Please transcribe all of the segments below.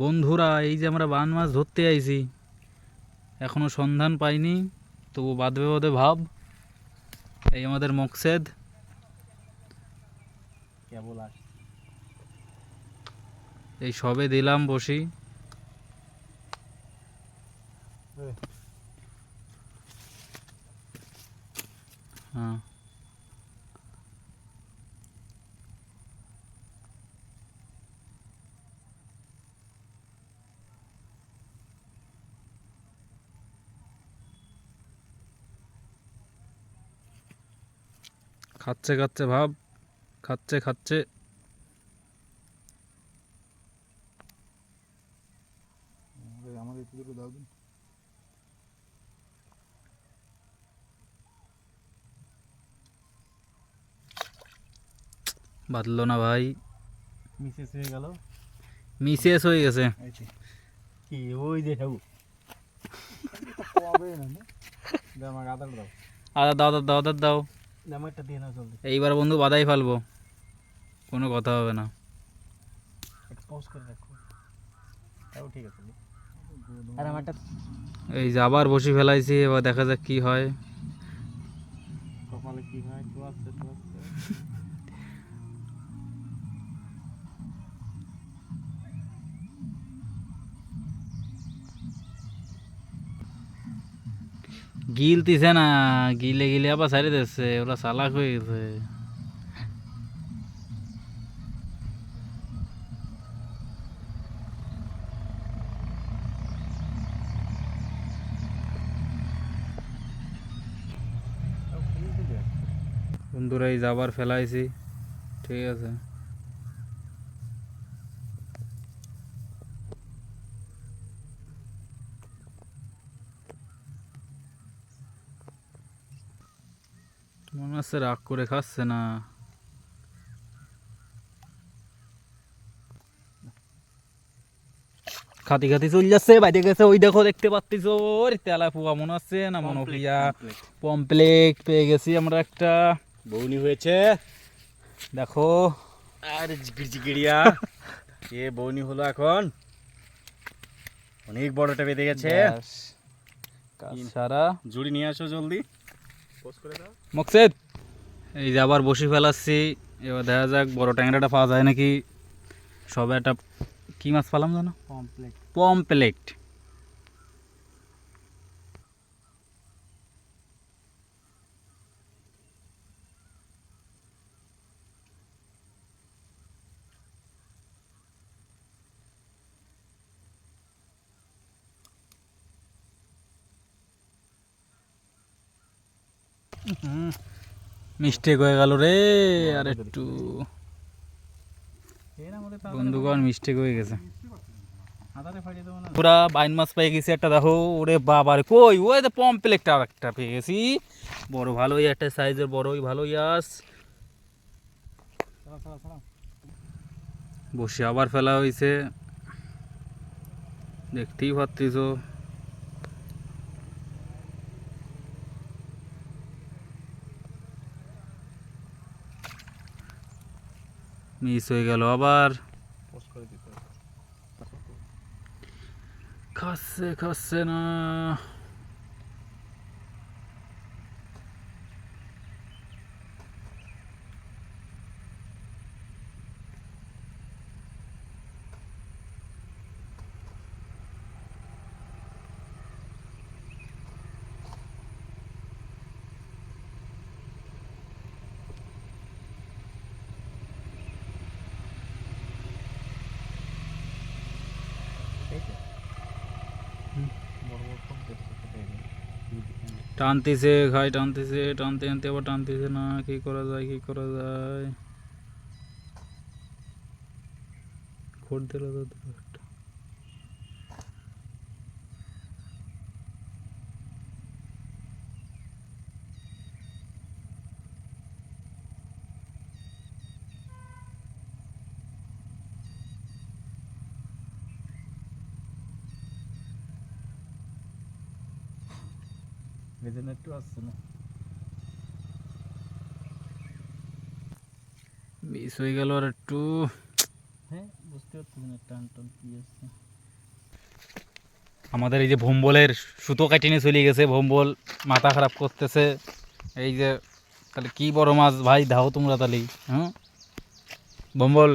বন্ধুরা এই যে আমরা বান মাছ ধরতে আইছি এখনও সন্ধান পাইনি তবু বাদবে বাদে ভাব এই আমাদের মকসেদ। এই সবে দিলাম বসি। হ্যাঁ। খাচ্ছে খাচ্ছে ভাব। খাচ্ছে খাচ্ছে। আমাদের একটু দুটো দাও দিন। বাঁধলো না ভাই। মিসেস হয়ে গেল। মিসেস হয়ে গেছে। কি? ওই যে আমাকে আদার দাও। আদা দাও দাও দাও। দিয়ে নাও জলদি। এইবার বন্ধু বাদাই ফেলব। কোনো কথা হবে না। একটু করে রাখো। তাও ঠিক আছে। আর আমারটা এই যে আবার বসি ফেলাইছি এবার দেখা যাক কি হয়। কপালে কি হয়? তো আছে গিলতিছে না, গিলে গিলে আবার সারি দিচ্ছে ওরা চালাক হয়ে গেছে। বন্ধুরা, এই যাবার ফেলাইছি, ঠিক আছে। মনে হচ্ছে রাগ করে খাচ্ছে না। খাতি খাতি চল যাচ্ছে বাইরে গেছে ওই দেখো দেখতে পাচ্ছিস ওর তেলা পুয়া মনে হচ্ছে না মনে পিয়া পমপ্লেট পেয়ে গেছি আমরা একটা। বৌনি হয়েছে। দেখো। আর জিগিড়িয়া এ বৌনি হলো এখন। অনেক বড়টা বেঁধে গেছে। সারা? জুড়ি নিয়ে আসো জলদি। মকসেদ? এই যে আবার বসি ফেলাচ্ছি। এবার দেখা যাক বড় ট্যাংরাটা পাওয়া যায় নাকি? সবে একটা কি মাছ পালাম জানো পমপ্লেট পমপ্লেট মিস্টেক হয়ে গেল রে, আর একটু। বন্ধুগণ মিস্টেক হয়ে গেছে। পুরা বাইন মাছ পেয়ে গেছি একটা, দেখো, ওরে বাবার, কই? ওই তো পম্পলেটটা একটা পেয়ে গেছি। বড় ভালোই, একটা সাইজের বড়ই, ভালোই আস। বসে আবার ফেলা হয়েছে দেখতেই পাচ্ছিস মিস হয়ে গেল আবার। খাচ্ছে খাচ্ছে না ঠিক আছে বড় বড় সব দেখতে পেতে টানতেছে, খাই টানতেছে, টানতে টানতে আবার টানতেছে, না, কি করা যায়, কি করা যায়? খোট দিল বেদনা একটু আসছে না। মিস হয়ে গেল আর একটু। হ্যাঁ বুঝতে পারতেছি না টান টান কি আসছে। আমাদের এই যে ভম্বলের সুতো কাটিনে চলে গেছে ভম্বল মাথা খারাপ করতেছে। এই যে তাহলে কি বড় মাছ ভাই দাও তোমরা তাহলে। হ্যাঁ? ভম্বল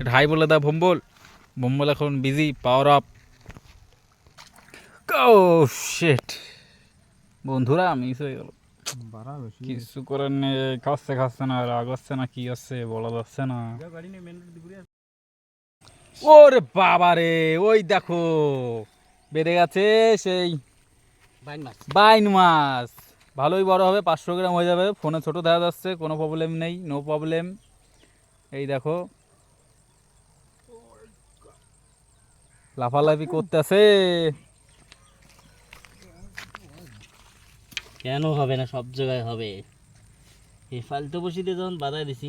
এটা হাই বলে দাও ভম্বল। ভম্বল এখন বিজি পাওয়ার আপ ও শেট বন্ধুরা মিস হয়ে গেল। কিছু করার নেই খাচ্ছে খাচ্ছে না রাগ হচ্ছে না কি হচ্ছে বলা যাচ্ছে না। ওরে বাবা রে ওই দেখো বেড়ে গেছে সেই বাইন মাছ। ভালোই বড় হবে পাঁচশো গ্রাম হয়ে যাবে। ফোনে ছোট দেখা যাচ্ছে কোনো প্রবলেম নেই নো প্রবলেম এই দেখো। লাফালাফি করতেছে। কেন হবে না? সব জায়গায় হবে। এই ফালতু বসিতে যখন বাধা দিছি